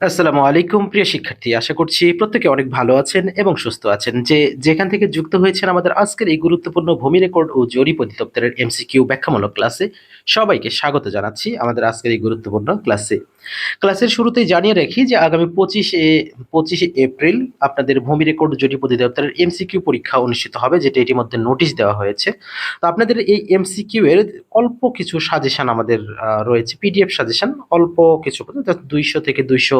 আসসালামু আলাইকুম, প্রিয় শিক্ষার্থী। আশা করছি প্রত্যেকে অনেক ভালো আছেন এবং সুস্থ আছেন। যে যেখান থেকে যুক্ত হয়েছেন আমাদের আজকের এই গুরুত্বপূর্ণ ভূমি রেকর্ড ও জরিপ অধিদপ্তরের এমসিকিউ ব্যাখ্যামূলক ক্লাসে সবাইকে স্বাগত জানাচ্ছি আমাদের আজকের এই গুরুত্বপূর্ণ ক্লাসে। ক্লাসের শুরুতেই জানিয়ে রাখি যে আগামী পঁচিশে পঁচিশে এপ্রিল আপনাদের ভূমি রেকর্ড জরিপ অধিদপ্তরের এমসিকিউ পরীক্ষা অনুষ্ঠিত হবে, যেটা ইতিমধ্যে নোটিশ দেওয়া হয়েছে। তো আপনাদের এই এমসিকিউ এর অল্প কিছু সাজেশন আমাদের রয়েছে, পিডিএফ সাজেশন, অল্প কিছু, দুইশো থেকে দুইশো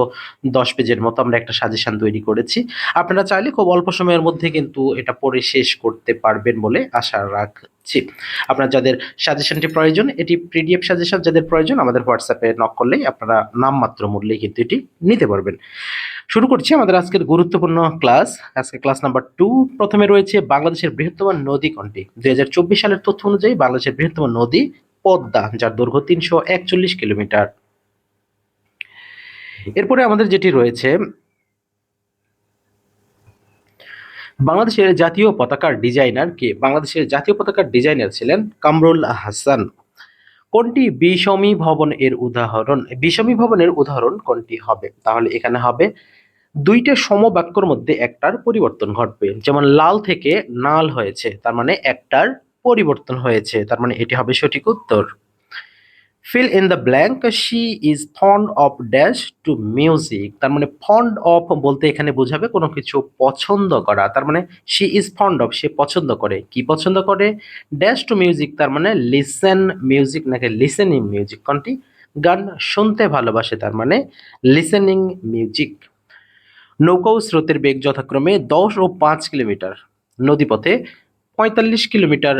দশ পেজের মতো আমরা একটা সাজেশন তৈরি করেছি। আপনারা চাইলে খুব অল্প সময়ের মধ্যে কিন্তু এটা পড়ে শেষ করতে পারবেন বলে আশা রাখছি। আপনার যাদের সাজেশনটি প্রয়োজন, এটি পিডিএফ সাজেশন যাদের প্রয়োজন, আমাদের হোয়াটসঅ্যাপে নক করলেই আপনারা নামমাত্র মূল্যেই কিন্তু এটি নিতে পারবেন। শুরু করছি আমাদের আজকের গুরুত্বপূর্ণ ক্লাস আজকে ক্লাস নাম্বার টু প্রথমে রয়েছে বাংলাদেশের বৃহত্তম নদী কোনটি? দুই হাজার চব্বিশ সালের তথ্য অনুযায়ী বাংলাদেশের বৃহত্তম নদী পদ্মা, যার দৈর্ঘ্য তিনশো একচল্লিশ কিলোমিটার। এরপরে আমাদের যেটি রয়েছে, বাংলাদেশের জাতীয় পতাকার ডিজাইনার কে? বাংলাদেশের জাতীয় পতাকার ডিজাইনার ছিলেন কামরুল হাসান। কোনটি বিষমী ভবন এর উদাহরণ? বিষমী ভবনের উদাহরণ কোনটি হবে? তাহলে এখানে হবে দুইটা সমবাক্যর মধ্যে একটার পরিবর্তন ঘটবে। যেমন লাল থেকে নাল হয়েছে, তার মানে একটার পরিবর্তন হয়েছে, তার মানে এটি হবে সঠিক উত্তর। Fill in the blank she is fond of dash to music তার মানে ফন্ড অফ বলতে এখানে বোঝাবে কোনো কিছু পছন্দ করা। তার মানে শি ইজ ফন্ড অফ সে পছন্দ করে। কি পছন্দ করে? ড্যাশ টু মিউজিক তার মানে লিসেন মিউজিক নাকি লিসেনিং মিউজিক কোনটি? গান শুনতে ভালোবাসে, তার মানে লিসেনিং মিউজিক নৌকা ও স্রোতের বেগ যথাক্রমে দশ ও পাঁচ কিলোমিটার। নদীপথে পঁয়তাল্লিশ কিলোমিটার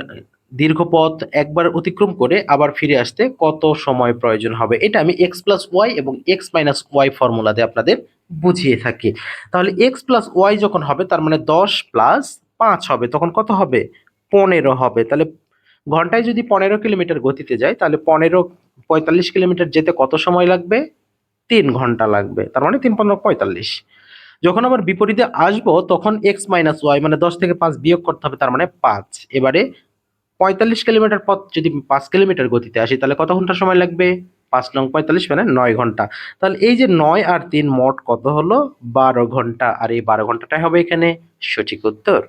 দীর্ঘ পথ একবার অতিক্রম করে আবার ফিরে আসতে কত সময় প্রয়োজন হবে? এটা আমি এক্স প্লাস ওয়াই এবং এক্স মাইনাস ওয়াই ফর্মুলাতে আপনাদের বুঝিয়ে থাকি। তাহলে এক্স প্লাস ওয়াই যখন হবে, তার মানে দশ প্লাস পাঁচ হবে, তখন কত হবে? পনেরো হবে। তাহলে ঘন্টায় যদি পনেরো কিলোমিটার গতিতে যায়, তাহলে পনেরো পঁয়তাল্লিশ কিলোমিটার যেতে কত সময় লাগবে? তিন ঘণ্টা লাগবে। তার মানে তিন পনেরো পঁয়তাল্লিশ। যখন আবার বিপরীতে আসব, তখন এক্স মাইনাস ওয়াই মানে দশ থেকে পাঁচ বিয়োগ করতে হবে, তার মানে পাঁচ। এবারে পঁয়তাল্লিশ কিলোমিটার পথ যদি পাঁচ কিলোমিটার গতিতে আসি, তাহলে কত ঘণ্টা সময় লাগবে? পাঁচ নং পঁয়তাল্লিশ মানে নয় ঘণ্টা। তাহলে এই যে নয় আর তিন মোট কত হলো? বারো ঘণ্টা। আর এই বারো ঘন্টাটাই হবে এখানে। সঠিক উত্তর।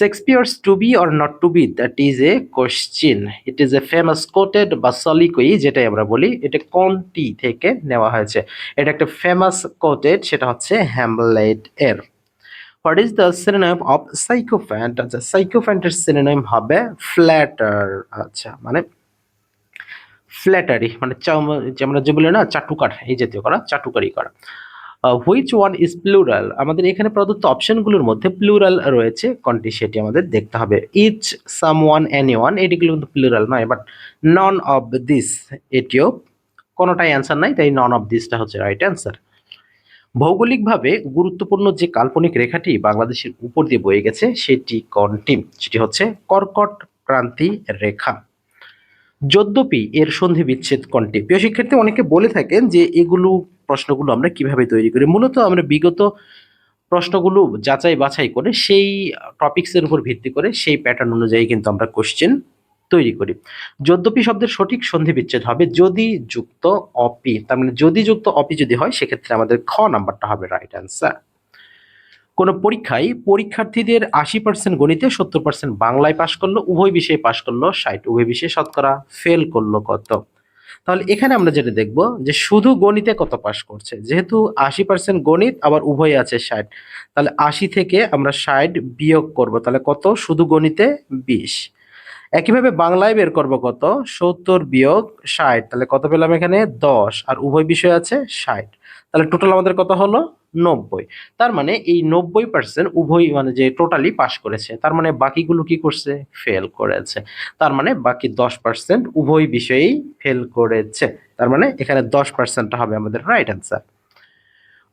Shakespeare's to be or not to be that is a question it is a famous quoted বা সলিকুই যেটাই আমরা বলি, এটা কোনটি থেকে নেওয়া হয়েছে? এটা একটা ফেমাস কোটেড সেটা হচ্ছে হ্যামলেট এর what is the synonym of sycophant আচ্ছা সাইকোফ্যান্টের সিনোনিম হবে ফ্ল্যাটার আচ্ছা মানে ফ্ল্যাটারি মানে আমরা যে বলি না, চাটুকার, এই জাতীয় করা, চাটুকারি করা। হুইচ ওয়ান ইজ প্লুরাল আমাদের এখানে প্রদত্ত অপশনগুলোর মধ্যে প্লুরাল রয়েছে, কোনটি সেটি আমাদের দেখতে হবে। Each some one any one এটিগুলো কিন্তু প্লুরাল নয় বাট নন অফ দিস এটিও কোনোটাই অ্যান্সার নাই, তাই নন অফ দিসটা হচ্ছে রাইট অ্যান্সার ভৌগোলিকভাবে গুরুত্বপূর্ণ যে কাল্পনিক রেখাটি বাংলাদেশের উপর দিয়ে বয়ে গেছে, সেটি কোনটি সেটি হচ্ছে কর্কট ক্রান্তি রেখা। যদ্যপি এর সন্ধি বিচ্ছেদ কোনটি প্রিয় শিক্ষার্থী, অনেকে বলে থাকেন যে এগুলো প্রশ্নগুলো আমরা কীভাবে তৈরি করি। মূলত আমরা বিগত প্রশ্নগুলো যাচাই বাছাই করে সেই টপিক্সের উপর ভিত্তি করে সেই প্যাটার্ন অনুযায়ী কিন্তু আমরা কোশ্চেন তৈরি করি। যদ্যপি শব্দের সঠিক সন্ধি বিচ্ছেদ হবে, যদি যুক্ত অপি, তার মানে যদি যুক্ত অপি যদি হয়, সেক্ষেত্রে আমাদের খ নাম্বারটা হবে রাইট অ্যান্সার কোনো পরীক্ষায় পরীক্ষার্থীদের আশি পার্সেন্ট গণিতে, সত্তর পার্সেন্ট বাংলায় পাশ করল, উভয় বিষয়ে পাশ করল ষাট, উভয় বিষয়ে শতকরা ফেল করল কত? তাহলে এখানে আমরা যেটা দেখব যে শুধু গণিতে কত পাশ করছে, যেহেতু আশি পার্সেন্ট গণিত, আবার উভয় আছে ষাট। তাহলে আশি থেকে আমরা ষাট বিয়োগ করব, তাহলে কত? শুধু গণিতে বিশ। একইভাবে বাংলায় বের করব কত? সত্তর বিয়োগ ষাট। তাহলে কত পেলাম এখানে? দশ। আর উভয় বিষয় আছে ষাট। তাহলে টোটাল আমাদের কত হলো? নব্বই। তার মানে এই নব্বই পার্সেন্ট উভয় মানে যে টোটালি পাশ করেছে, তার মানে বাকিগুলো কি করছে? ফেল করেছে। তার মানে বাকি দশ পার্সেন্ট উভয় বিষয়েই ফেল করেছে। তার মানে এখানে দশ পার্সেন্টটা হবে আমাদের রাইট অ্যান্সার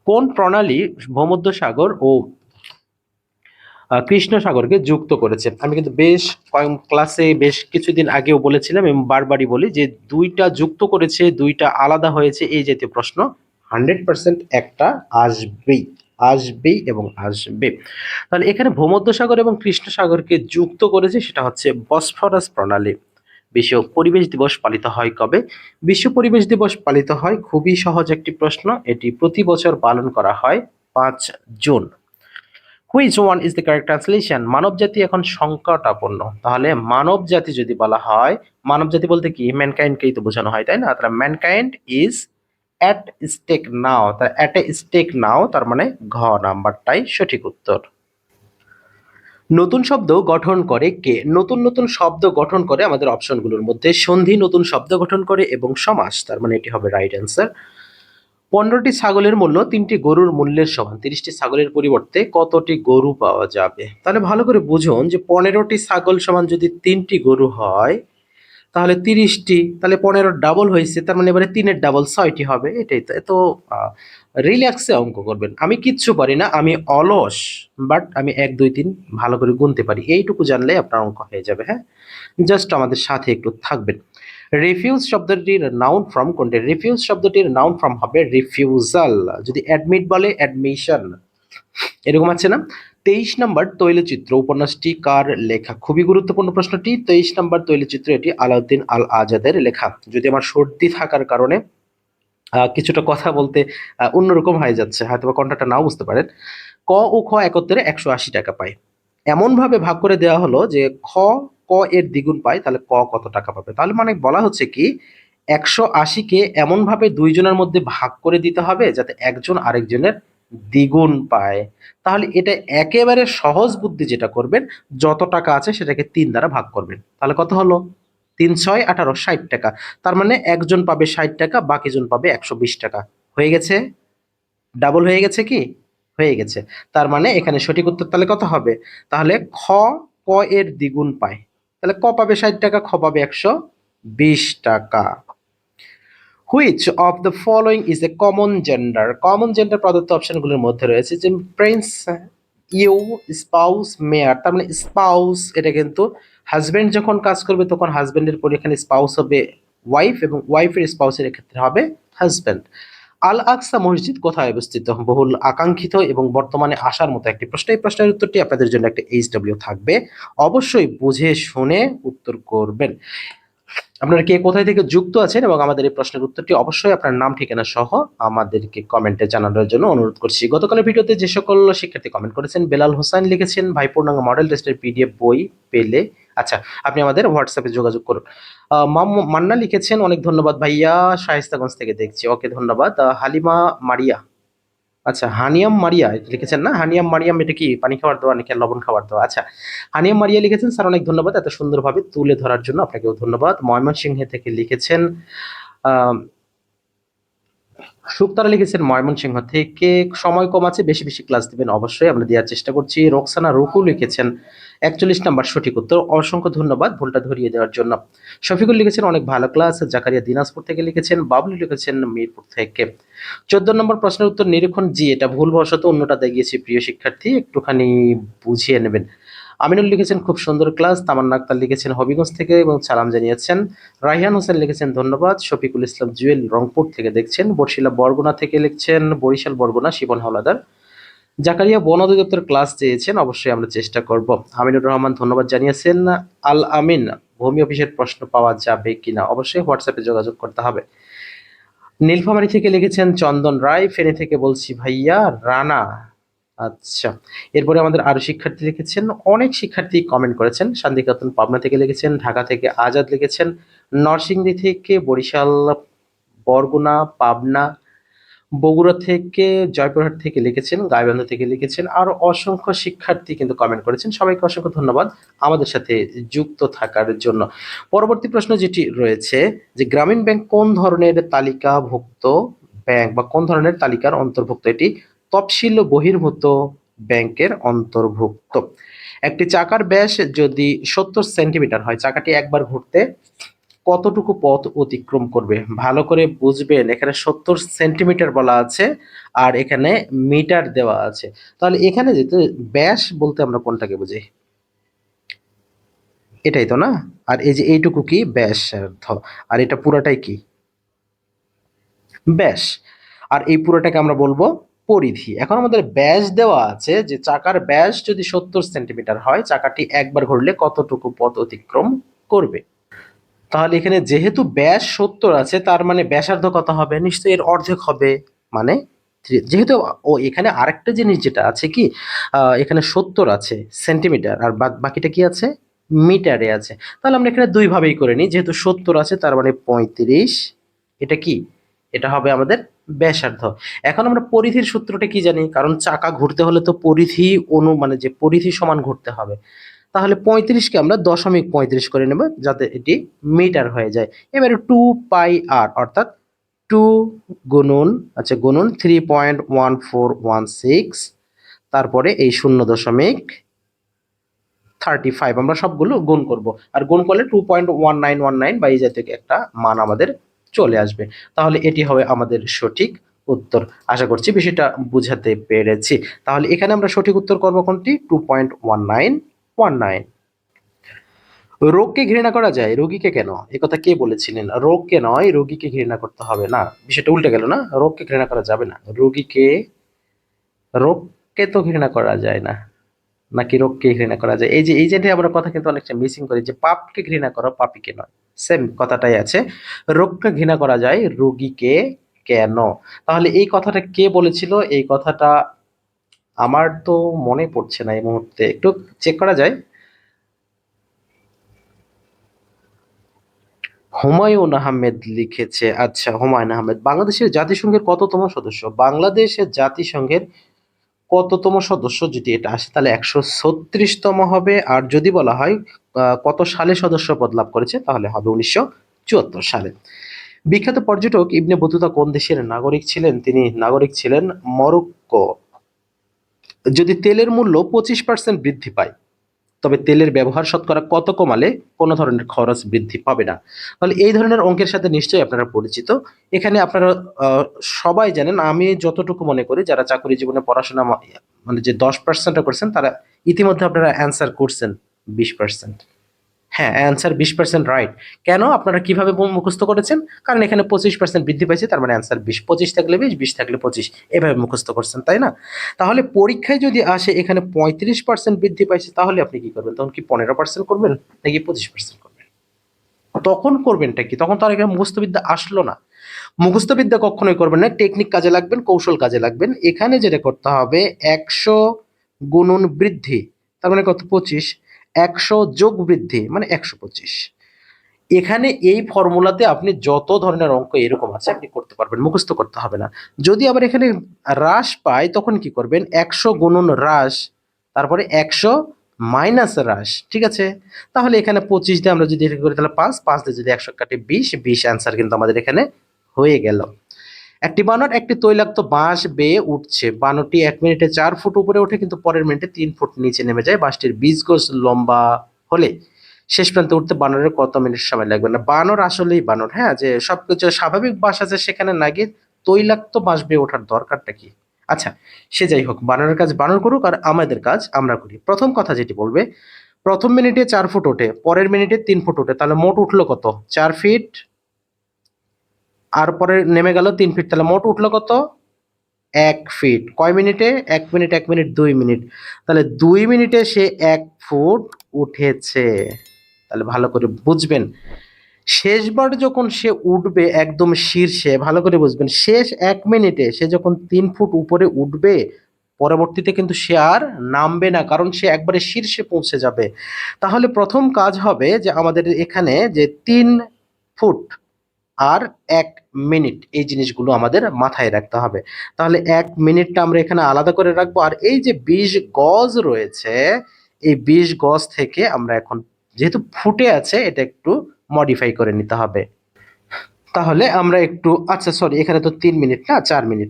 কোন প্রণালী ভূমধ্যসাগর ও আহ, কৃষ্ণ সাগরকে যুক্ত করেছে। আমি কিন্তু বেশ কয়েক ক্লাসে বেশ কিছুদিন আগেও বলেছিলাম এবং বারবারই বলি যে দুইটা যুক্ত করেছে দুইটা আলাদা হয়েছে এই জাতীয় প্রশ্ন হান্ড্রেড পার্সেন্ট একটা আসবেই আসবেই এবং আসবে। তাহলে এখানে ভূমধ্যসাগর এবং কৃষ্ণ সাগরকে যুক্ত করেছে সেটা হচ্ছে বসফরাস প্রণালী। বিশ্ব পরিবেশ দিবস পালিত হয় কবে? বিশ্ব পরিবেশ দিবস পালিত হয় খুবই সহজ একটি প্রশ্ন এটি প্রতি বছর পালন করা হয় পাঁচ June. Which one is the correct translation মানব জাতি এখন সংকটাপন্ন। তাহলে মানব জাতি যদি বলা হয়, মানব জাতি বলতে কি? ম্যানকাইন্ডকেই তো বোঝানো হয়, তাই না? তাহলে mankind is at stake now তার অ্যাট এ স্টেক নাও তার মানে ঘ নাম্বারটাই সঠিক উত্তর। নতুন শব্দ গঠন করে কে? নতুন নতুন শব্দ গঠন করে আমাদের অপশনগুলোর মধ্যে সন্ধি নতুন শব্দ গঠন করে এবং সমাস। তার মানে এটি হবে রাইট অ্যান্সার পনেরোটি ছাগলের মূল্য তিনটি গরুর মূল্যের সমান। তিরিশটি ছাগলের পরিবর্তে কতটি গরু পাওয়া যাবে? তাহলে ভালো করে বুঝুন যে পনেরোটি ছাগল সমান যদি তিনটি গরু হয়, তাহলে তিরিশটি, তাহলে পনেরো ডাবল হয়েছে, তার মানে এবারে তিনের ডাবল ছয়টি হবে। এটাই তো এত রিল্যাক্সে অঙ্ক করবেন। আমি কিচ্ছু পারি না, আমি অলস বাট আমি এক, দুই, তিন ভালো করে গুনতে পারি। এইটুকু জানলে আপনার অঙ্ক হয়ে যাবে হ্যাঁ? জাস্ট আমাদের সাথে একটু থাকবেন। রিফিউজ শব্দটির নাউন ফ্রম কোনটি? রিফিউজ শব্দটির নাউন ফ্রম হবে রিফিউজাল যদি অ্যাডমিট বলে অ্যাডমিশন এরকম আছে না? তেইশ নম্বর তৈলচিত্র, উপন্যাসটি কার লেখা? খুবই গুরুত্বপূর্ণ প্রশ্নটি। তেইশ নম্বর তৈলচিত্র, এটি আলাউদ্দিন আল আজাদের লেখা। যদি আমার সর্দি থাকার কারণে কিছুটা কথা বলতে অন্যরকম হয়ে যাচ্ছে হয়তো বা কণ্ঠটা নাও বুঝতে পারেন। ক ও খ একত্রে একশো আশি টাকা পায়। এমনভাবে ভাগ করে দেওয়া হলো যে, খ ক এর দ্বিগুণ পায়, তাহলে ক কত টাকা পাবে? তাহলে মানে বলা হচ্ছে কি, একশো আশিকে এমনভাবে দুইজনের মধ্যে ভাগ করে দিতে হবে যাতে একজন আরেকজনের দ্বিগুণ পায়। তাহলে এটা একেবারে সহজ বুদ্ধি যেটা করবেন, যত টাকা আছে সেটাকে তিন দ্বারা ভাগ করবেন। তাহলে কত হলো? তিন, ছয়, আঠারো, ষাট টাকা। তার মানে একজন পাবে ষাট টাকা, বাকিজন পাবে একশো বিশ টাকা। হয়ে গেছে? ডাবল হয়ে গেছে কি? হয়ে গেছে। তার মানে এখানে সঠিক উত্তর তাহলে কত হবে? তাহলে খ, ক এর দ্বিগুণ পায়। তাহলে ক পাবে ষাট টাকা, খ পাবে একশো বিশ টাকা। Which of the following is a common gender common gender প্রদত্ত অপশনগুলোর মধ্যে রয়েছে যে প্রিন্স ইউ স্পাউস মেয়ার তার মানে স্পাউস এটা কিন্তু হাজবেন্ড যখন কাজ করবে তখন হাজবেন্ডের পরে এখানে স্পাউস হবে ওয়াইফ এবং ওয়াইফের স্পাউসের ক্ষেত্রে হবে হাজবেন্ড আল আকসা মসজিদ কোথায় অবস্থিত? বহুল আকাঙ্ক্ষিত এবং বর্তমানে আসার মতো একটি প্রশ্ন। এই প্রশ্নের উত্তরটি আপনাদের জন্য একটা এইচ ডাব্লিউ থাকবে। অবশ্যই বুঝে শুনে উত্তর করবেন। আপনারা কে কোথায় থেকে যুক্ত আছেন এবং আমাদের এই প্রশ্নের উত্তরটি অবশ্যই আপনার নাম, ঠিকানা সহ আমাদেরকে কমেন্টে জানানোর জন্য অনুরোধ করছি। গতকালের ভিডিওতে যে সকল শিক্ষার্থী কমেন্ট করেছেন, বেলাল হোসেন লিখেছেন, ভাই পূর্ণাঙ্গ মডেল টেস্টের পিডিএফ বই পেলে আচ্ছা আপনি আমাদের হোয়াটসঅ্যাপে যোগাযোগ করুন। মান্না লিখেছেন, অনেক ধন্যবাদ ভাইয়া, শায়েস্তাগঞ্জ থেকে দেখছি। ওকে, ধন্যবাদ। হালিমা মারিয়া। আচ্ছা হানিয়াম মারিয়া, লিখেছেন না? হানিয়াম মারিয়াম, এটা কি পানি খাবার দেওয়া নাকি লবণ খাবার দেওয়া আচ্ছা হানিয়াম মারিয়া লিখেছেন, স্যার, অনেক ধন্যবাদ এত সুন্দরভাবে তুলে ধরার জন্য, আপনাকেও ধন্যবাদ। ময়মনসিংহ থেকে লিখেছেন, আহ সুপ্তারা লিখেছেন, ময়মনসিংহ থেকে সময় কম আছে, বেশি বেশি ক্লাস দিবেন। অবশ্যই আমরা দেওয়ার চেষ্টা করছি। রোকসানা রুকু লিখেছেন একচল্লিশ নাম্বার সঠিক উত্তর। অসংখ্য ধন্যবাদ ভুলটা ধরিয়ে দেওয়ার জন্য। শফিকুল লিখেছেন, অনেক ভালো ক্লাস। জাকারিয়া দিনাজপুর থেকে লিখেছেন, বাবলু লিখেছেন মিরপুর থেকে। চোদ্দ নম্বর প্রশ্নের উত্তর নিরীক্ষণ জি, এটা ভুলবশত অন্যটা দেখিয়েছি। প্রিয় শিক্ষার্থী, একটুখানি বুঝিয়ে নেবেন। আমিনুল লিখেছেন, খুব সুন্দর ক্লাস। তামান্না আক্তার লিখেছেন, হবিগঞ্জ থেকে এবং সালাম জানিয়েছেন। রাইহান হোসেন লিখেছেন, ধন্যবাদ। শফিকুল ইসলাম জুয়েল রংপুর থেকে দেখছেন। বর্ষিলা বরগুনা থেকে লিখছেন, বরিশাল বরগুনা, শিবন হাওলাদার। জাকারিয়া বন অধিদপ্তর ক্লাস চেয়েছেন, অবশ্যই আমরা চেষ্টা করব। আমিনুর রহমান ধন্যবাদ জানিয়েছেন, আল আমিন, ভূমি অফিসের প্রশ্ন পাওয়া যাবে কিনা? অবশ্যই হোয়াটসঅ্যাপে যোগাযোগ করতে হবে। নীলফামারী থেকে লিখেছেন, চন্দন রায়, ফেনী থেকে বলছি ভাইয়া, রানা। আচ্ছা এরপরে আমাদের আরও শিক্ষার্থী লিখেছেন, অনেক শিক্ষার্থী কমেন্ট করেছেন। শান্তিকাতন পাবনা থেকে লিখেছেন, ঢাকা থেকে আজাদ লিখেছেন, নরসিংদী থেকে বরিশাল, বরগুনা, পাবনা বগুড়া থেকে, জয়পুরহাট থেকে লিখেছেন, গাইবান্ধা থেকে লিখেছেন, আরও অসংখ্য শিক্ষার্থী কিন্তু কমেন্ট করেছেন। সবাইকে অসংখ্য ধন্যবাদ আমাদের সাথে যুক্ত থাকার জন্য। পরবর্তী প্রশ্ন যেটি রয়েছে, যে গ্রামীণ ব্যাংক কোন ধরনের তালিকাভুক্ত ব্যাংক বা কোন ধরনের তালিকার অন্তর্ভুক্ত? এটি তফসিল বহির্ভূত ব্যাংকের অন্তর্ভুক্ত। একটি চাকার ব্যাস যদি সত্তর সেন্টিমিটার হয়, চাকাটি একবার ঘুরতে কতটুকু পথ অতিক্রম করবে? ভালো করে বুঝবেন, এখানে সত্তর সেন্টিমিটার বলা আছে আর এখানে মিটার দেওয়া আছে। তাহলে এখানে যেতে ব্যাস বলতে আমরা কোনটাকে বুঝি? এটাই তো না? আর এই যে এইটুকু কি? ব্যাসার্ধ আর এটা পুরোটাই কি? ব্যাস। আর এই পুরোটাকে আমরা বলব পরিধি। এখন আমাদের ব্যাস দেওয়া আছে যে চাকার ব্যাস যদি সত্তর সেন্টিমিটার হয়, চাকাটি একবার ঘুরলে কতটুকু পথ অতিক্রম করবে? তাহলে এখানে যেহেতু ব্যাস সত্তর আছে, তার মানে ব্যাসার্ধ কত হবে? নিশ্চয়ই এর অর্ধেক হবে। মানে যেহেতু ও এখানে আরেকটা জিনিস যেটা আছে কি এখানে সত্তর আছে সেন্টিমিটার, আর বাকিটা কি আছে? মিটারে আছে। তাহলে আমরা এখানে দুইভাবেই করে নিই। যেহেতু সত্তর আছে, তার মানে পঁয়ত্রিশ। এটা কি? এটা হবে আমাদের ব্যাসার্ধ। এখন আমরা পরিধির সূত্রটা কি জানি? কারণ চাকা ঘুরতে হলে তো পরিধি অনু মানে যে পরিধি সমান ঘুরতে হবে। তাহলে পঁয়ত্রিশকে আমরা দশমিক পঁয়ত্রিশ করে নেব যাতে এটি মিটার হয়ে যায়। এবারে টু পাই আর, অর্থাৎ টু গুনুন আচ্ছা গুনুন three point one four one six, তারপরে এই শূন্য দশমিক থার্টি ফাইভ আমরা সবগুলো গুণ করব। আর গুণ করলে two point one nine one nine বা এই জাতীয় একটা মান আমাদের চলে আসবে। তাহলে এটি হবে আমাদের সঠিক উত্তর। আশা করছি বিষয়টা বুঝাতে পেরেছি। তাহলে এখানে আমরা সঠিক উত্তর করব কোনটি? Two point one nine one nine. রোগকে ঘৃণা করা যায়, রোগীকে কেন? কথা কে বলেছিলেন? রোগকে নয়, রোগীকে ঘৃণা করতে হবে না। বিষয়টা উল্টে গেল না? রোগকে ঘৃণা করা যাবে না। রোগীকে, রোগকে তো ঘৃণা করা যায় না। নাকি রোগকে ঘৃণা করা যায়? এই যে এই যে আমরা কথা কিন্তু অনেকটা মিসিং করি যে পাপকে ঘৃণা করো, পাপিকে নয়। সেম কথাটাই আছে। রোগকে ঘৃণা করা যায়, রোগীকে কেন? তাহলে এই কথাটা কে বলেছিল? এই কথাটা আমার তো মনে পড়ছে না এই মুহূর্তে। একটু চেক করা যায়। হুমায়ুন আহমেদ লিখেছে আচ্ছা হুমায়ুন আহমেদ, বাংলাদেশের জাতিসংঘের কততম সদস্য? বাংলাদেশের জাতিসংঘের কততম সদস্য? যদি এটা আসে, তাহলে একশো ছত্রিশতম হবে। আর যদি বলা হয় কত সালে সদস্য পদ লাভ করেছে, তাহলে হবে উনিশশো চুয়াত্তর সালে। বিখ্যাত পর্যটক ইবনে বতুতা কোন দেশের নাগরিক ছিলেন? তিনি নাগরিক ছিলেন মরক্কো। যদি তেলের মূল্য পঁচিশ পার্সেন্ট বৃদ্ধি পায়, তবে তেলের ব্যবহার শতকরা কত কমালে কোনো ধরনের খরচ বৃদ্ধি পাবে না? তাহলে এই ধরনের অঙ্কের সাথে নিশ্চয়ই আপনারা পরিচিত। এখানে আপনারা সবাই জানেন, আমি যতটুকু মনে করি, যারা চাকরি জীবনে পড়াশোনা মানে যে দশ পার্সেন্টটা করছেন, তারা ইতিমধ্যে আপনারা অ্যান্সার করছেন বিশ পার্সেন্ট হ্যাঁ অ্যান্সার বিশ পার্সেন্ট রাইট কেন? আপনারা কীভাবে মুখস্থ করেছেন? কারণ এখানে পঁচিশ পার্সেন্ট বৃদ্ধি পাইছে, তার মানে অ্যান্সার বিশ, পঁচিশ থাকলে বিশ বিশ থাকলে পঁচিশ। এভাবে মুখস্থ করছেন, তাই না? তাহলে পরীক্ষায় যদি আসে এখানে পঁয়ত্রিশ পার্সেন্ট বৃদ্ধি পাইছে, তাহলে আপনি কি করবেন? তখন কি পনেরো পার্সেন্ট করবেন, নাকি পঁচিশ পার্সেন্ট করবেন? তখন করবেনটা কি? তখন তো আর এখানে মুখস্থবিদ্যা আসলো না। মুখস্থবিদ্যা কখনোই করবেন না। টেকনিক কাজে লাগবেন, কৌশল কাজে লাগবেন। এখানে যেটা করতে হবে, একশো গুণন বৃদ্ধি, তার মানে কত? পঁচিশ। একশো যোগ বৃদ্ধি মানে একশো পঁচিশ। এখানে এই ফর্মুলাতে আপনি যত ধরনের অঙ্ক এরকম আছে আপনি করতে পারবেন, মুখস্থ করতে হবে না। যদি আবার এখানে হ্রাস পায়, তখন কি করবেন? একশো গুণন হ্রাস, তারপরে একশো মাইনাস হ্রাস, ঠিক আছে? তাহলে এখানে পঁচিশ দিয়ে আমরা যদি করি, তাহলে পাঁচ পাঁচ দিয়ে যদি একশো কাটে বিশ বিশ অ্যান্সার কিন্তু আমাদের এখানে হয়ে গেল। একটি বানর একটি তৈলাক্ত বাঁশ বেয়ে উঠছে। বানরটি এক মিনিটে চার ফুট উপরে ওঠে, কিন্তু পরের মিনিটে তিন ফুট নিচে নেমে যায়। বাঁশটির বীজ গোছ লম্বা হলে শেষ প্রান্তে উঠতে বানরের কত মিনিট সময় লাগবে না? বানর আসলেই বানর হ্যাঁ? যে সবকিছু স্বাভাবিক বাস আছে সেখানে না গিয়ে তৈলাক্ত বাঁশ বেয়ে ওঠার দরকারটা কি? আচ্ছা সে যাই হোক, বানরের কাজ বানর করুক আর আমাদের কাজ আমরা করি। প্রথম কথা যেটি বলবে, প্রথম মিনিটে চার ফুট ওঠে, পরের মিনিটে তিন ফুট ওঠে। তাহলে মোট উঠল কত? চার ফিট আর পরে নেমে গেল তিন ফিট তাহলে মোট উঠল কত? এক ফিট কয় মিনিটে? এক মিনিট এক মিনিট, দুই মিনিট। তাহলে দুই মিনিটে সে এক ফুট উঠেছে। তাহলে ভালো করে বুঝবেন। শেষবার যখন সে উঠবে একদম শীর্ষে, ভালো করে বুঝবেন। শেষ এক মিনিটে সে যখন তিন ফুট উপরে উঠবে, পরবর্তীতে কিন্তু সে আর নামবে না, কারণ সে একবারে শীর্ষে পৌঁছে যাবে। তাহলে প্রথম কাজ হবে যে আমাদের এখানে যে তিন ফুট আর এক মিনিট এই জিনিসগুলো আমাদের মাথায় রাখতে হবে। তাহলে এক মিনিটটা আমরা এখানে আলাদা করে রাখব। আর এই যে বিশ গজ রয়েছে, এই বিশ গজ থেকে আমরা এখন যেহেতু ফুটে আছে, এটা একটু মডিফাই করে নিতে হবে। তাহলে আমরা একটু আচ্ছা সরি এখানে তো তিন মিনিট না, চার মিনিট।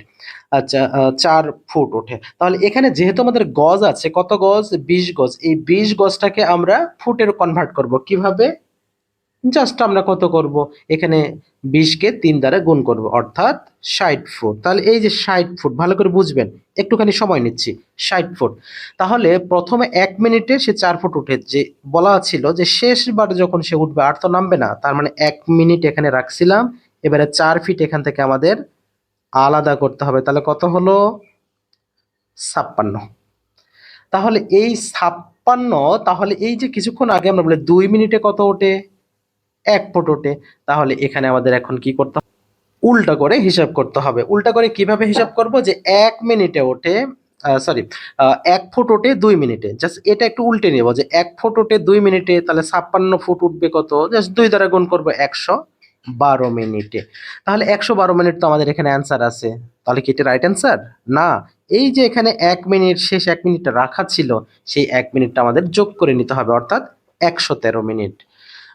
আচ্ছা চার ফুট ওঠে। তাহলে এখানে যেহেতু আমাদের গজ আছে, কত গজ? বিশ গজ। এই বিশ গজটাকে আমরা ফুটের কনভার্ট করব। কীভাবে? জাস্ট আমরা কত করব? এখানে বিশকে তিন দ্বারা গুণ করব, অর্থাৎ ষাট ফুট। তাহলে এই যে ষাট ফুট, ভালো করে বুঝবেন। একটুখানি সময় নিচ্ছি, ষাট ফুট। তাহলে প্রথমে এক মিনিটে সে চার ফুট উঠে, যে বলা ছিল যে শেষবার যখন সে উঠবে, আর তো নামবে না, তার মানে এক মিনিট এখানে রাখছিলাম। এবারে চার ফিট এখান থেকে আমাদের আলাদা করতে হবে। তাহলে কত হলো? ছাপ্পান্ন। তাহলে এই ছাপ্পান্ন, তাহলে এই যে কিছুক্ষণ আগে আমরা বলি, দুই মিনিটে কত ওঠে? এক ওঠে তাহলে এখানে আমাদের এখন কি করতে হবে? উল্টা করে হিসাব করতে হবে। উল্টা করে কীভাবে হিসাব করব? যে এক মিনিটে ওঠে সরি এক ফুট ওঠে দুই মিনিটে। জাস্ট এটা একটু উল্টে নেব যে এক ফুট ওঠে দুই মিনিটে তাহলে ছাপ্পান্ন ফুট উঠবে কত? জাস্ট দুই দ্বারা গুণ করব একশো বারো মিনিটে। তাহলে একশো বারো মিনিট তো আমাদের এখানে অ্যান্সার আছে। তাহলে কি এটা রাইট অ্যান্সার না। এই যে এখানে এক মিনিট, শেষ এক মিনিটটা রাখা ছিল, সেই এক মিনিটটা আমাদের যোগ করে নিতে হবে, অর্থাৎ একশো তেরো মিনিট।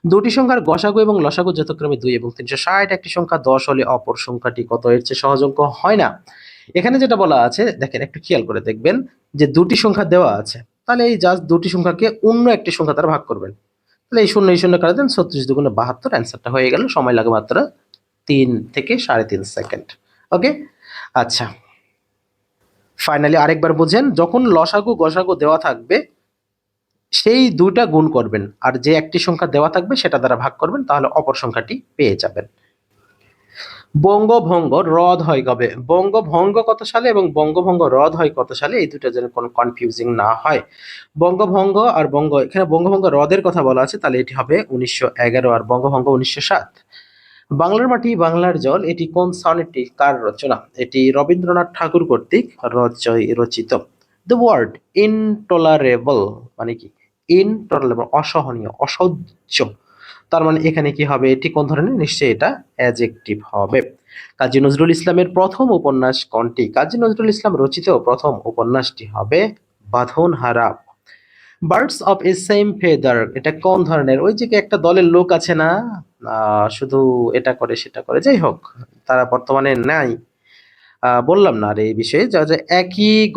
দুটি সংখ্যার গসাগু এবং লসাগু যথাক্রমে দুই এবং তিনশো ষাট। একটি সংখ্যা দশ হলে অপর সংখ্যাটি কত? এর চেয়ে সহজ হয় না। এখানে যেটা বলা আছে, দেখেন, একটু খেয়াল করে দেখবেন যে দুটি সংখ্যা দেওয়া আছে। তাহলে এই জাস্ট দুটি সংখ্যাকে অন্য একটি সংখ্যা দ্বারা ভাগ করবেন। তাহলে এই শূন্য এই শূন্য করে দেন, ছত্রিশ দুগুণে বাহাত্তর, অ্যান্সারটা হয়ে গেল। সময় লাগে মাত্র তিন থেকে সাড়ে তিন সেকেন্ড। ওকে? আচ্ছা। ফাইনালি আরেকবার বুঝেন, যখন লসাগু, গসাগু দেওয়া থাকবে সেই দুইটা গুণ করবেন। আর যে একটি সংখ্যা দেওয়া থাকবে, সেটা দ্বারা ভাগ করবেন, তাহলে অপর সংখ্যাটি পেয়ে যাবেন। বঙ্গভঙ্গ রদ হয় কবে? বঙ্গভঙ্গ কত সালে এবং বঙ্গভঙ্গ রদ হয় কত সালে? এই দুটো যেন কোনো কনফিউজিং না হয়। বঙ্গভঙ্গ আর বঙ্গ, এখানে বঙ্গভঙ্গ রদের কথা বলা আছে, তাহলে এটি হবে উনিশশো এগারো আর বঙ্গভঙ্গ উনিশশো সাত। বাংলার মাটি, বাংলার জল, এটি কোন সনেটটি? কার রচনা? এটি রবীন্দ্রনাথ ঠাকুর কর্তৃক রচয়, রচিত। দ্য ওয়ার্ড ইনটলারেবল মানে কি? ইনটলারেবল অসহনীয়, অসহ্য। তার মানে এখানে কি হবে? এটি কোন ধরনের? নিশ্চয়ই এটা অ্যাজেক্টিভ হবে। কাজী নজরুল ইসলামের প্রথম উপন্যাস কোনটি? কাজী নজরুল ইসলাম রচিত প্রথম উপন্যাসটি হবে Bandhan Hara birds of a same feather এটা কোন ধরনের? ওই যে একটা দলের লোক আছে না? শুধু এটা করে, সেটা করে। যাই হোক, তারা বর্তমানে নাই। বললাম না আর এই বিষয়ে। যা, যে, একই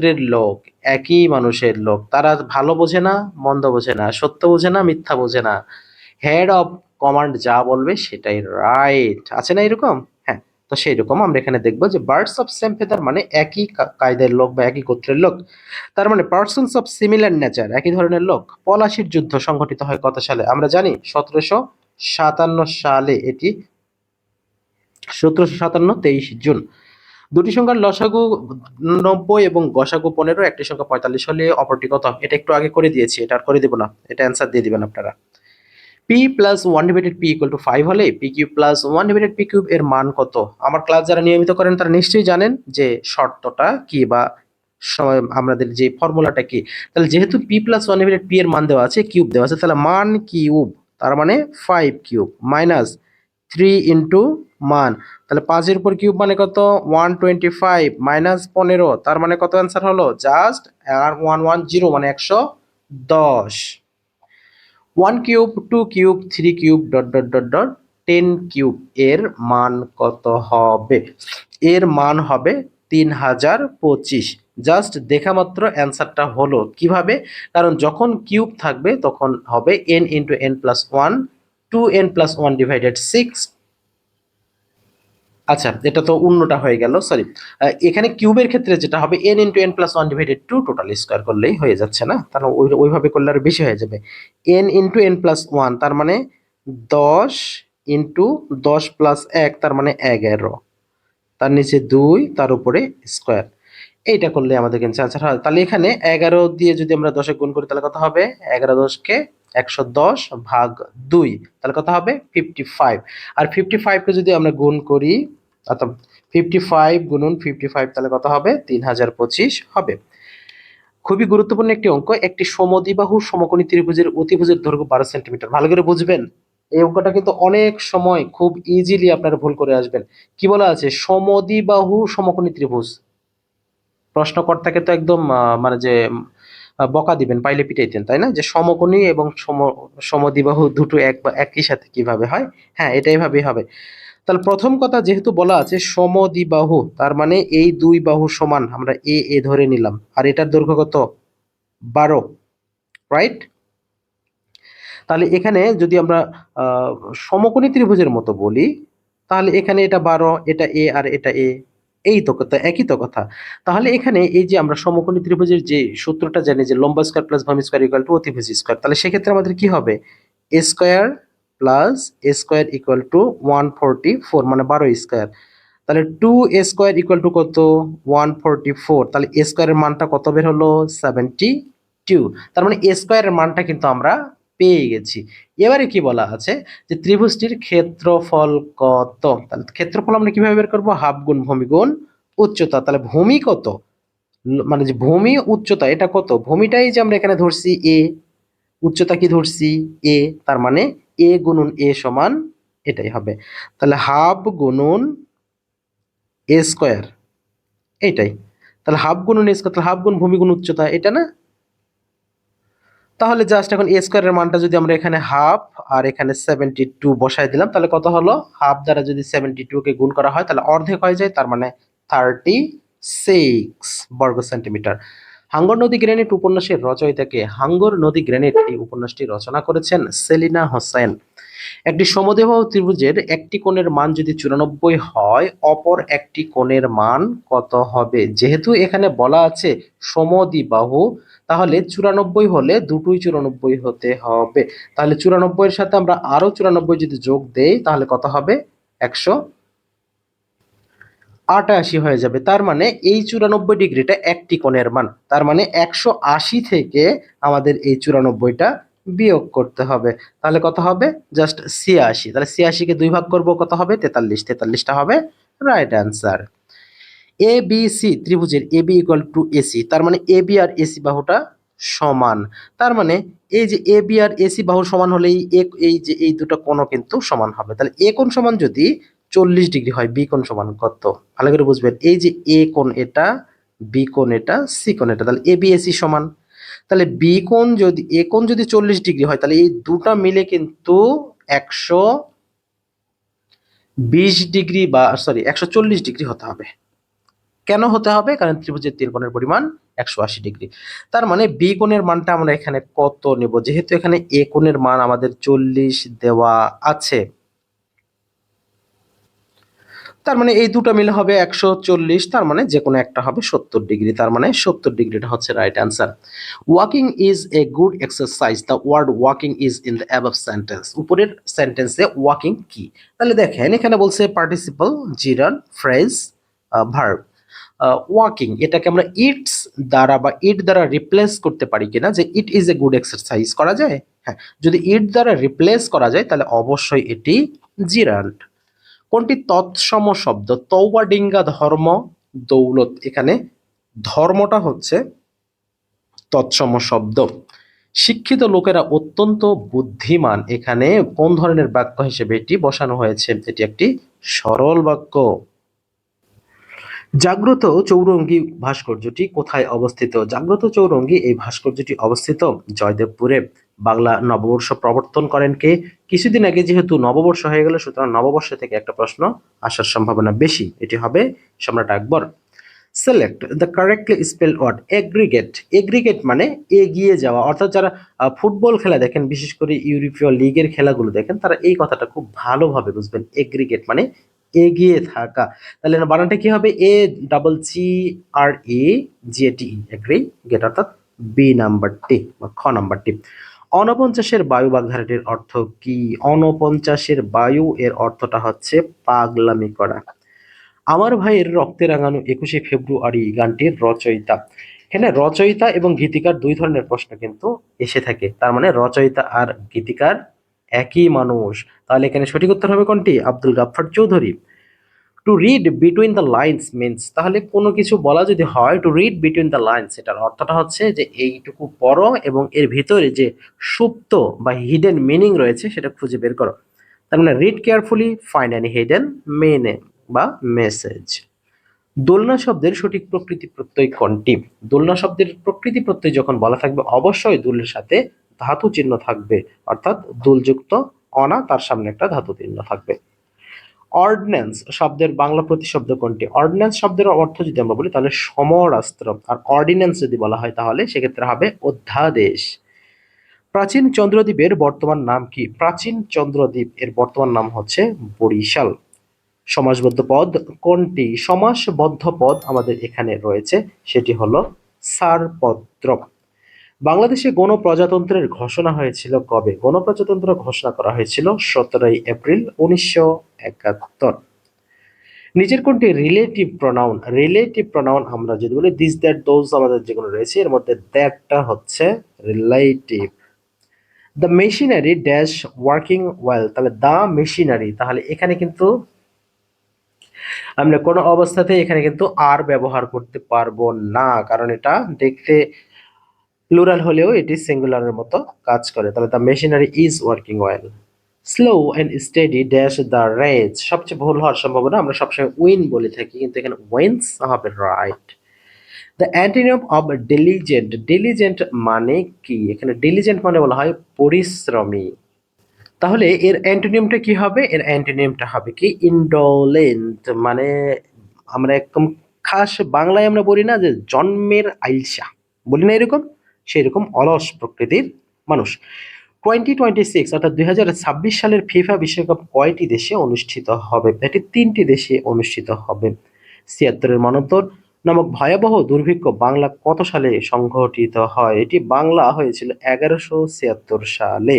গোত্রের লোক, একই মানুষের লোক। তারা ভালো বোঝে না, মন্দ বোঝে না, সত্য বোঝে না, মিথ্যা বোঝে না। হেড অফ কমান্ড যা বলবে সেটাই রাইট আছে না এরকম? হ্যাঁ তো সেই রকম আমরা এখানে দেখব যে বার্ডস অফ সেম ফেদার মানে একই কায়দার লোক বা একই গোত্রের লোক। তার মানে পার্সনস অফ সিমিলার নেচার একই ধরনের লোক। পলাশির যুদ্ধ সংঘটিত হয় কত সালে? আমরা জানি সতেরোশো সাতান্ন সালে এটি সতেরোশো সাতান্ন তেইশ জুন। দুটি সংখ্যার লসাগু নব্বই এবং গসাগু পনেরো, একটি সংখ্যা পঁয়তাল্লিশ হলে অপরটি কত? এটা একটু আগে করে দিয়েছি, এটা আর করে দেবো না। এটা অ্যান্সার দিয়ে দিবেন আপনারা। P plus one divided P equal to five হলে P cube plus one divided P cube এর মান কত? আমার ক্লাস যারা নিয়মিত করেন তারা নিশ্চয়ই জানেন যে শর্তটা কি বা আমাদের যে ফর্মুলাটা কি। তাহলে যেহেতু P plus one divided P এর মান দেওয়া আছে কিউব দেওয়া আছে, তাহলে মান কিউব তার মানে five cube minus three into মান। তাহলে পাঁচের উপর কিউব মানে কত? ওয়ান টোয়েন্টি ফাইভ মাইনাস পনেরো, তার মানে কত অ্যান্সার হলো? জাস্ট আর ওয়ান ওয়ান জিরো মানে একশো দশ। One cube two cube three cube dot dot dot dot ten cube এর মান কত হবে? এর মান হবে তিন হাজার পঁচিশ। জাস্ট দেখা মাত্র অ্যান্সারটা হলো। কীভাবে? কারণ যখন কিউব থাকবে, তখন হবে N into N plus one two N plus one divided six আচ্ছা এটা তো অন্যটা হয়ে গেল সরি এখানে কিউবের ক্ষেত্রে যেটা হবে N into N plus one divided two total square করলেই হয়ে যাচ্ছে না? তাহলে ওই, ওইভাবে করলে আরও বেশি হয়ে যাবে। N into N plus one তার মানে দশ ইন্টু দশ প্লাস এক, তার মানে এগারো। তার নিচে দুই, তার উপরে স্কোয়ার এইটা করলে আমাদের কিন্তু আনসার হয়। তাহলে এখানে এগারো দিয়ে যদি আমরা দশে গুণ করি, তাহলে কত হবে? এগারো দশকে একশো দশ ভাগ দুই, তাহলে কত হবে? ফিফটি ফাইভ আর ফিফটি ফাইভকে যদি আমরা গুণ করি অর্থাৎ ফিফটি ফাইভ গুণন ফিফটি ফাইভ তাহলে কত হবে? তিন হাজার পঁচিশ হবে। খুবই গুরুত্বপূর্ণ একটি অঙ্ক। একটি সমদ্বিবাহু সমকোণী ত্রিভুজের অতিভুজের দৈর্ঘ্য বারো সেন্টিমিটার। ভালো করে বুঝবেন? এই অঙ্কটা কিন্তু অনেক সময় খুব ইজিলি আপনারা ভুল করে আসবেন। কি বলা আছে? সমদ্বিবাহু সমকোণী ত্রিভুজ। প্রশ্নকর্তাকে তো একদম মানে যে বকা দিবেন, পাইলে পিটাইতেন, তাই না? যে সমকোণী এবং সম, সমদ্বিবাহু দুটো এক বা একই সাথে কীভাবে হয়? হ্যাঁ এটা এইভাবেই হবে। তাহলে প্রথম কথা যেহেতু বলা আছে সমদ্বিবাহু, তার মানে এই দুই বাহু সমান, আমরা এ এ ধরে নিলাম। আর এটার দৈর্ঘ্য কত? বারো রাইট তাহলে এখানে যদি আমরা সমকোণী ত্রিভুজের মতো বলি, তাহলে এখানে এটা বারো, এটা এ আর এটা এ, এই তো কথা একই তো কথা। তাহলে এখানে এই যে আমরা সমকোণী ত্রিভুজের যে সূত্রটা জানি যে লম্বা স্কোয়ার প্লাস ভূমি স্কোয়ার ইকুয়াল টু অতিভুজ স্কোয়ার তাহলে সেক্ষেত্রে আমাদের কি হবে? A square plus A square equal to one forty four মানে বারো স্কোয়ার তাহলে two A square equal to কত? ওয়ান ফোরটি ফোর তাহলে এ স্কোয়ারের মানটা কত বের হলো? সেভেন্টি টু তার মানে এ স্কোয়ারের মানটা কিন্তু আমরা পেয়ে গেছি। এবারে কি বলা আছে? যে ত্রিভুজটির ক্ষেত্রফল কত? তাহলে ক্ষেত্রফল আমরা কীভাবে বের করব? হাফ গুণ ভূমি গুণ উচ্চতা। তাহলে ভূমি কত? মানে যে ভূমি, উচ্চতা, এটা কত? ভূমিটাই যে আমরা এখানে ধরছি এ উচ্চতা কি ধরছি? এ তার মানে এ গুণন এ সমান এটাই হবে। তাহলে হাফ গুণন এ স্কোয়ার, এইটাই। তাহলে হাফ গুণন এ স্কোয়ার, তাহলে হাফ গুণ ভূমি গুণ উচ্চতা, এটা না? তাহলে জাস্ট এখন এ স্কোয়ারের মানটা যদি আমরা এখানে হাফ আর এখানে সেভেন্টি টু বসাই দিলাম, তাহলে কত হলো? হাফ দ্বারা যদি সেভেন্টি কে গুণ করা হয়, তাহলে অর্ধেক হয়ে যায়, তার মানে থার্টি সিক্স বর্গ সেন্টিমিটার হাঙ্গর নদী গ্রেনেট উপন্যাসের রচয়িতাকে হাঙ্গর নদী গ্রেনেট এই উপন্যাসটি রচনা করেছেন সেলিনা হোসেন। একটি সমদেবাহু ত্রিভুজের একটি কোণের মান যদি চুরানব্বই হয়, অপর একটি কোণের মান কত হবে? যেহেতু এখানে বলা আছে সমদ্বিবাহু তাহলে চুরানব্বই হলে দুটোই চুরানব্বই হতে হবে। তাহলে চুরানব্বইয়ের সাথে আমরা আরও চুরানব্বই যদি যোগ দেই, তাহলে কত হবে? একশো আটাশি হয়ে যাবে। তার মানে এই চুরানব্বই ডিগ্রিটা একটি কোণের মান। তার মানে একশো আশি থেকে আমাদের এই চুরানব্বইটা বিয়োগ করতে হবে। তাহলে কত হবে? জাস্ট ছিয়াশি। তাহলে ছিয়াশিকে দুই ভাগ করব, কত হবে? তেতাল্লিশ। তেতাল্লিশটা হবে right answer A B C ত্রিভুজের A B equal to AC তার মানে এ বি আর এসি বাহুটা সমান। তার মানে এই যে এ বি আর এসি বাহু সমান হলেই এই যে এই দুটো কোণও কিন্তু সমান হবে। তাহলে এ কোণ সমান যদি চল্লিশ ডিগ্রি হয়, বি কোণ সমান কত? ভালো করে বুঝবেন, এই যে এ কোণ এটা, বি কোণ এটা, সি কোণ এটা, তাহলে এ, বি এসি সমান। তাহলে বি কোণ যদি, এ কোণ যদি চল্লিশ ডিগ্রি হয়, তাহলে এই দুটা মিলে কিন্তু একশো বিশ ডিগ্রি বা সরি একশো চল্লিশ ডিগ্রি হতে হবে। কেন হতে হবে? কারণ ত্রিভুজের তিন কোণের পরিমাণ একশো আশি ডিগ্রি। তার মানে বি কোণের মানটা আমরা এখানে কত নেব? যেহেতু এখানে এ কোণের মান আমাদের চল্লিশ দেওয়া আছে। তার মানে এই দুটো মিলে হবে একশো চল্লিশ, তার মানে যে কোনো একটা হবে সত্তর ডিগ্রি, তার মানে সত্তর ডিগ্রিটা হচ্ছে right answer walking is a good exercise the word walking is in the above sentence উপরের সেন্টেন্সে ওয়াকিং কি? তাহলে দেখেন, এখানে বলছে participle gerund phrase verb walking এটাকে আমরা ইটস দ্বারা বা ইট দ্বারা রিপ্লেস করতে পারি কিনা, যে it is a good exercise করা যায়? হ্যাঁ যদি ইট দ্বারা রিপ্লেস করা যায়, তাহলে অবশ্যই এটি জিরান্ট কোনটি তৎসম শব্দ? তৌবাডিঙ্গা ধর্ম দৌলত। এখানে ধর্মটা হচ্ছে তৎসম শব্দ। শিক্ষিত লোকেরা অত্যন্ত বুদ্ধিমান। এখানে কোন ধরনের বাক্য হিসেবে এটি বসানো হয়েছে? এটি একটি সরল বাক্য। জাগ্রত চৌরঙ্গী ভাস্কর্যটি কোথায় অবস্থিত? জাগ্রত চৌরঙ্গী এই ভাস্কর্যটি অবস্থিত জয়দেবপুরে। বাংলা নববর্ষ প্রবর্তন করেন কে? কিছুদিন আগে যেহেতু নববর্ষ হয়ে গেল, সুতরাং নববর্ষ থেকে একটা প্রশ্ন আসার সম্ভাবনা বেশি। এটি হবে সম্রাট Akbar. Select the correctly spell word aggregate aggregate মানে এগিয়ে যাওয়া। অর্থাৎ যারা ফুটবল খেলা দেখেন, বিশেষ করে ইউরোপীয় লিগের খেলাগুলো দেখেন, তারা এই কথাটা খুব ভালোভাবে বুঝবেন। এগ্রিগেট মানে এগিয়ে থাকা। তাহলে বানানটা কি হবে? A double C R A G T aggregate অর্থাৎ বি নাম্বারটি বা খ নাম্বারটি অনপঞ্চাশের বায়ু বাগধারাটির অর্থ কি? অনপঞ্চাশের বায়ু এর অর্থটা হচ্ছে পাগলামি করা। আমার ভাইয়ের রক্তে রাঙানো একুশে ফেব্রুয়ারি গানটির রচয়িতা। এখানে রচয়িতা এবং গীতিকার দুই ধরনের প্রশ্ন কিন্তু এসে থাকে। তার মানে রচয়িতা আর গীতিকার একই মানুষ। তাহলে এখানে সঠিক উত্তর হবে কোনটি? Abdul Gaffar Chowdhury. To read between the lines means তাহলে কোনো কিছু বলা যদি হয় to read between the lines এটার অর্থটা হচ্ছে যে এইটুকু পড়ো এবং এর ভিতরে যে সুপ্ত বা হিডেন মিনিং রয়েছে সেটা খুঁজে বের করো। তার মানে read carefully find an hidden meaning বা মেসেজ দোলনা শব্দের সঠিক প্রকৃতি প্রত্যয় কোনটি? দোলনা শব্দের প্রকৃতি প্রত্যয় যখন বলা থাকবে, অবশ্যই দুলের সাথে ধাতু চিহ্ন থাকবে, অর্থাৎ দুলযুক্ত অনা তার সামনে একটা ধাতু চিহ্ন থাকবে। অর্ডিন্যান্স শব্দের বাংলা প্রতিশব্দ কোনটি? অর্ডিন্যান্স শব্দের অর্থ যদি আমরা বলি, তাহলে সমরাস্ত্র। আর অর্ডিন্যান্স যদি বলা হয় তাহলে, সেক্ষেত্রে হবে অধ্যাদেশ। প্রাচীন চন্দ্রদ্বীপের বর্তমান নাম কি? প্রাচীন চন্দ্রদ্বীপ এর বর্তমান নাম হচ্ছে বরিশাল। সমাসবদ্ধ পদ কোনটি? সমাসবদ্ধ পদ আমাদের এখানে রয়েছে, সেটি হলো সারপত্র বাংলাদেশে গণপ্রজাতন্ত্রের ঘোষণা হয়েছিল কবে? গণপ্রজাতন্ত্র ঘোষণা করা হয়েছিল সতেরোই এপ্রিল উনিশশো একাত্তর। নিজের কোনটি রিলেটিভ প্রনাউন রিলেটিভ প্রনাউন আমরা যদি বলি দিস দ্যাট দোজ আমাদের যেগুলো রয়েছে, এর মধ্যে দ্যাটটা হচ্ছে relative the machinery dash working well তাহলে দ্য মেশিনারি তাহলে এখানে কিন্তু আমরা কোনো অবস্থাতে এখানে কিন্তু আর ব্যবহার করতে পারব না, কারণ এটা দেখতে প্লুরাল হলেও এটি সিঙ্গুলারের মতো কাজ করে। তাহলে the machinery is working well slow and steady dash the race সবচেয়ে ভুল হওয়ার সম্ভাবনা আমরা সবসময় উইন বলে থাকি, কিন্তু এখানে উইন্স হবে right the antonym of diligent diligent মানে কি? এখানে ডিলিজেন্ট মানে বলা হয় পরিশ্রমী। তাহলে এর অ্যান্টোনিয়ামটা কি হবে? এর অ্যান্টোনিয়ামটা হবে কি? ইন্ডোলেন্ট মানে আমরা একদম খাস বাংলায় আমরা বলি না যে জন্মের আইলসা। বলি না এরকম? সেই রকম অলস প্রকৃতির মানুষ। টোয়েন্টি টোয়েন্টি সিক্স অর্থাৎ দুই হাজার ছাব্বিশ সালের ফিফা বিশ্বকাপ কয়টি দেশে অনুষ্ঠিত হবে? এটি তিনটি দেশে অনুষ্ঠিত হবে। ছিয়াত্তরের মানবতর নামক ভয়াবহ দুর্ভিক্ষ বাংলা কত সালে সংঘটিত হয়? এটি বাংলা হয়েছিল এগারোশো ছিয়াত্তর সালে।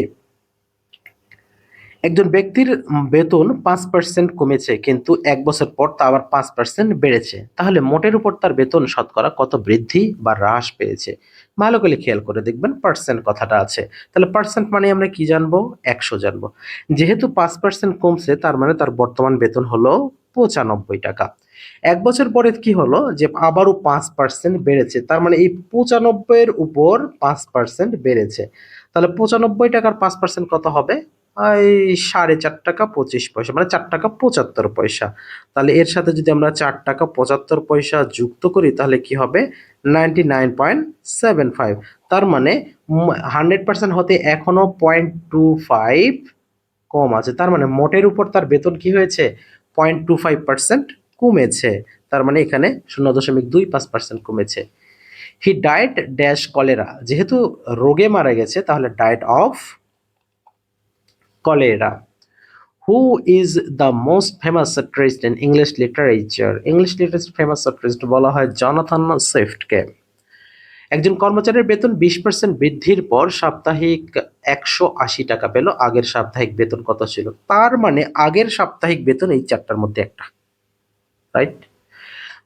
একজন ব্যক্তির বেতন পাঁচ পার্সেন্ট কমেছে, কিন্তু এক বছর পর তা আবার পাঁচ পার্সেন্ট বেড়েছে। তাহলে মোটের উপর তার বেতন শতকরা কত বৃদ্ধি বা হ্রাস পেয়েছে? ভালো করে খেয়াল করে দেখবেন পার্সেন্ট কথাটা আছে। তাহলে পার্সেন্ট মানে আমরা কি জানব? একশো জানব। যেহেতু পাঁচ পার্সেন্ট কমছে, তার মানে তার বর্তমান বেতন হলো পঁচানব্বই টাকা। এক বছর পরে কি হলো? যে আবারও পাঁচ পার্সেন্ট বেড়েছে, তার মানে এই পঁচানব্বইয়ের উপর পাঁচ পার্সেন্ট বেড়েছে। তাহলে পঁচানব্বই টাকার পাঁচ পার্সেন্ট কত হবে? এই সাড়ে চার টাকা পঁচিশ পয়সা মানে চার টাকা পঁচাত্তর পয়সা। তাহলে এর সাথে যদি আমরা চার টাকা পঁচাত্তর পয়সা যুক্ত করি, তাহলে কি হবে? Ninety nine point seven five তার মানে হান্ড্রেড পার্সেন্ট হতে এখনও পয়েন্ট টু ফাইভ কম আছে। তার মানে মোটের উপর তার বেতন কি হয়েছে? পয়েন্ট টু ফাইভ পার্সেন্ট কমেছে। তার মানে এখানে শূন্য দশমিক দুই পাঁচ পার্সেন্ট কমেছে। হি ডায়েট ড্যাশ কলেরা যেহেতু রোগে মারা গেছে, তাহলে died of cholera. Who is the most famous satirist in English literature English literature famous satirist বলা হয় জনাথন সুইফটকে একজন কর্মচারীর বেতন বিশ পার্সেন্ট বৃদ্ধির পর সাপ্তাহিক একশো আশি টাকা পেল, আগের সাপ্তাহিক বেতন কত ছিল? তার মানে আগের সাপ্তাহিক বেতন এই চারটার মধ্যে একটা। রাইট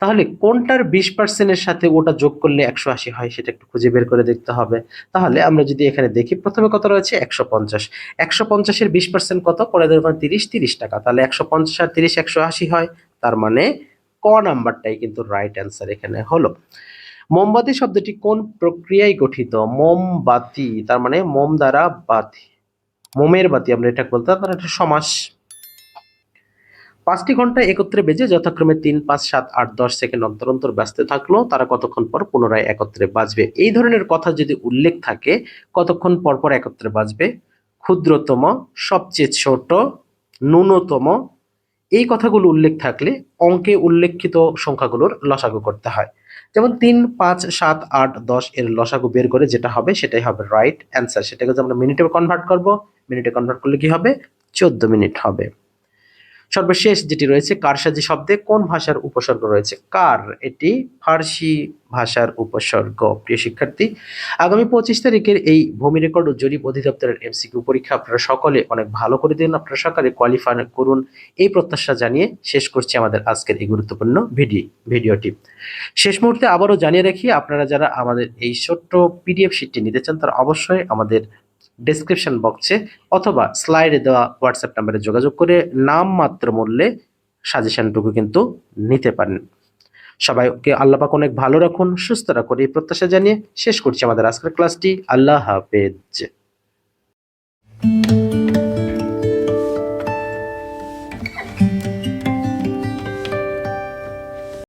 তাহলে কোনটার বিশ পার্সেন্টের সাথে ওটা যোগ করলে একশো আশি হয় সেটা একটু খুঁজে বের করে দেখতে হবে। তাহলে আমরা যদি এখানে দেখি, প্রথমে কত রয়েছে? একশো পঞ্চাশ। একশো পঞ্চাশের বিশ পার্সেন্ট কত? করে দেবেন তিরিশ তিরিশ টাকা। তাহলে একশো পঞ্চাশ আর তিরিশ একশো আশি হয়, তার মানে ক নাম্বারটাই কিন্তু রাইট অ্যান্সার এখানে হলো। মোমবাতি শব্দটি কোন প্রক্রিয়ায় গঠিত? মোমবাতি, তার মানে মোম দ্বারা বাতি। মোমের বাতি, আমরা এটা বলতে তার একটা সমাস পাঁচটি ঘণ্টা একত্রে বেজে যথাক্রমে তিন, পাঁচ, সাত, আট, দশ সেকেন্ড অন্তর অন্তর ব্যস্ত থাকল তারা কতক্ষণ পর পুনরায় একত্রে বাজবে? এই ধরনের কথা যদি উল্লেখ থাকে, কতক্ষণ পর পর একত্রে বাজবে? ক্ষুদ্রতম, সবচেয়ে ছোট, ন্যূনতম, এই কথাগুলো উল্লেখ থাকলে অঙ্কে উল্লেখিত সংখ্যাগুলোর লসাগু করতে হয়। যেমন তিন, পাঁচ, সাত, আট, দশ এর লসাগু বের করে যেটা হবে সেটাই হবে রাইট অ্যান্সার সেটাকে আমরা মিনিটে কনভার্ট করব মিনিটে কনভার্ট করলে কি হবে? চোদ্দ মিনিট হবে। সর্বশেষ যেটি রয়েছে, কারসাজি শব্দে কোন ভাষার উপসর্গ রয়েছে? কার, এটি ফার্সি ভাষার উপসর্গ। প্রিয় শিক্ষার্থী, আগামী পঁচিশ তারিখের এই ভূমি রেকর্ড ও জরিপ অধিদপ্তরের এমসিকিউ পরীক্ষা আপনারা সকলে অনেক ভালো করে দিন। আপনারা সকালে কোয়ালিফাই করুন। এই প্রত্যাশা জানিয়ে শেষ করছি আমাদের আজকের এই গুরুত্বপূর্ণ ভিডি, ভিডিওটি। শেষ মুহূর্তে আবারও জানিয়ে রাখি, আপনারা যারা আমাদের এই ছোট্ট পিডিএফ শিটটি নিতে চান, তারা অবশ্যই আমাদের ডেসক্রিপশন বক্সে অথবা স্লাইডে দেওয়া হোয়াটসঅ্যাপ নাম্বারে যোগাযোগ করে নাম মাত্র মূল্যে সাজেশনটুকু কিন্তু নিতে পারেন। সবাইকে আল্লাহ পাক অনেক ভালো রাখুন, সুস্থ রাখুন। এই প্রত্যাশা জানিয়ে শেষ করছি আমাদের আজকের ক্লাসটি আল্লাহ হাফেজ।